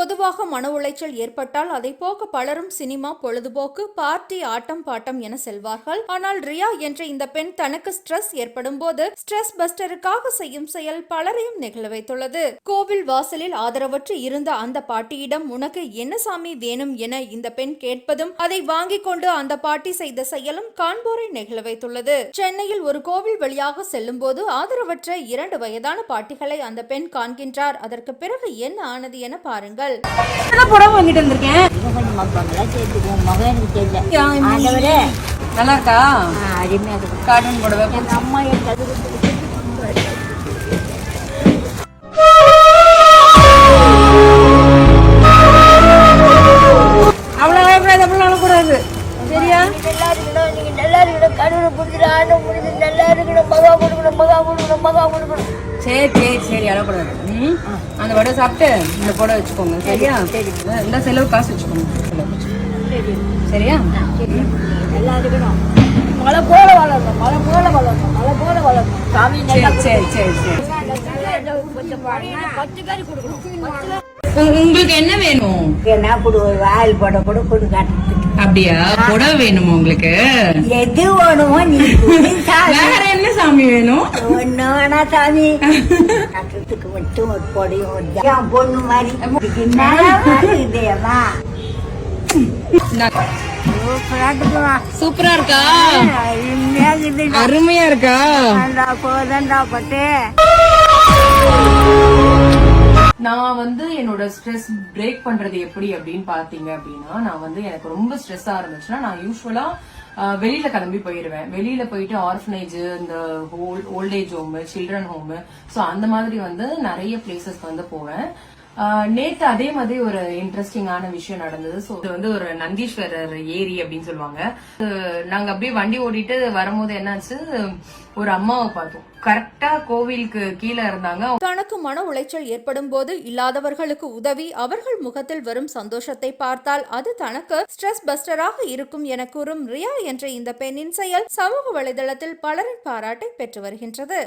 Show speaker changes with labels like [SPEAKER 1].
[SPEAKER 1] входив அதிகமாக மன உளைச்சல் ஏற்பட்டால் அதை போக்க பலரும் சினிமா பொழுதுபோக்கு பார்ட்டி ஆட்டம் பாட்டம் என செல்வார்கள். ஆனால் ரியா என்ற இந்த பெண் தனக்கு ஸ்ட்ரெஸ் ஏற்படும் போது ஸ்ட்ரெஸ் பஸ்டருக்காக செய்யும் செயல் பலரையும் நெகிழ வைத்துள்ளது. கோவில் வாசலில் ஆதரவற்று இருந்த அந்த பாட்டியிடம் உனக்கு என்ன சாமி வேணும் என இந்த பெண் கேட்பதும் அதை வாங்கிக் கொண்டு அந்த பாட்டி செய்த செயலும் காண்போரை நெகிழ வைத்துள்ளது. சென்னையில் ஒரு கோவில் வழியாக செல்லும் போது ஆதரவற்ற இரண்டு வயதான பாட்டிகளை அந்த பெண் காண்கின்றார். அதற்கு பிறகு என்ன ஆனது என பாருங்கள்.
[SPEAKER 2] புடவை வாங்கிட்டு வந்திருக்கேன்? நல்லா இருக்கா?
[SPEAKER 3] அருமையா இருக்கு
[SPEAKER 2] கார்டன் புடவை.
[SPEAKER 3] அம்மா
[SPEAKER 2] அவ்வளவு பயப்படாது அவ்வளவு அழக்கூடாது சரியா
[SPEAKER 3] நல்லா இருக்கணும் நீங்க நல்லா இருக்கணும் கடவுளை பிடிச்சிட்டு ஆண்டு முடிஞ்சு நல்லா இருக்கணும் மகா கொடுக்கணும் மகா கொடுக்கணும் மகா கொடுக்கணும்.
[SPEAKER 2] சரி சரி சரி அழக்கூடாது ம்? அந்த புடவை சாப்பிட்டு இந்த புடவை வச்சுக்கோங்க சரியா? இந்த செலவு காசு வச்சுக்கோங்க. சரியா?
[SPEAKER 3] மழை போல வளரணும் மழை போல வளரணும் மழை போல வளரணும். சாமி
[SPEAKER 2] சரி சரி சரி சரி.
[SPEAKER 3] பத்து கொடுக்கணும்
[SPEAKER 2] உங்களுக்கு என்ன வேணும்?
[SPEAKER 3] என்ன கொடு வாயில் போட கூட
[SPEAKER 2] அப்படியா? புடவை வேணுமா உங்களுக்கு?
[SPEAKER 3] எது வேணுமோ நீ.
[SPEAKER 2] வேற என்ன சாமி வேணும்
[SPEAKER 3] ஒண்ணு வேணா சாமி கட்டுறதுக்கு மட்டும் ஒரு பொடியும் ஒரு பொண்ணு மாதிரி
[SPEAKER 2] நான்-
[SPEAKER 3] சூப்பரா
[SPEAKER 2] இருக்கா
[SPEAKER 3] அருமையா
[SPEAKER 2] இருக்கா
[SPEAKER 3] தாண்டா போதண்டா பட்டு
[SPEAKER 2] நான் வந்து என்னோட ஸ்ட்ரெஸ் பிரேக் பண்றது எப்படி அப்படின்னு பாத்தீங்க அப்படின்னா நான் வந்து எனக்கு ரொம்ப ஸ்ட்ரெஸ்ஸா இருந்துச்சுன்னா நான் யூஸ்வலா வெளியில கிளம்பி போயிருவேன். வெளியில போயிட்டு ஆர்ஃபனேஜ் இந்த old age home children home so அந்த மாதிரி வந்து நிறைய பிளேசஸ் வந்து போவேன். ஆஹ் நேத்து அதே மாதிரி ஒரு இன்ட்ரெஸ்டிங்கான விஷயம் நடந்தது. ஸோ இது வந்து ஒரு நந்தீஸ்வரர் ஏரி அப்படின்னு சொல்லுவாங்க. நாங்க அப்படியே வண்டி ஓடிட்டு வரும்போது என்னாச்சு? ஒரு அம்மாவை பார்த்தோம். கரெக்டா கோவிலுக்கு கீழே இருந்தாங்க.
[SPEAKER 1] தனக்கு மன உளைச்சல் ஏற்படும் போது இல்லாதவர்களுக்கு உதவி அவர்கள் முகத்தில் வரும் சந்தோஷத்தை பார்த்தால் அது தனக்கு ஸ்ட்ரெஸ் பஸ்டராக இருக்கும் என கூறும் ரியா என்ற இந்த பெண்ணின் செயல் சமூக வலைதளத்தில் பலரின் பாராட்டை பெற்று வருகின்றது.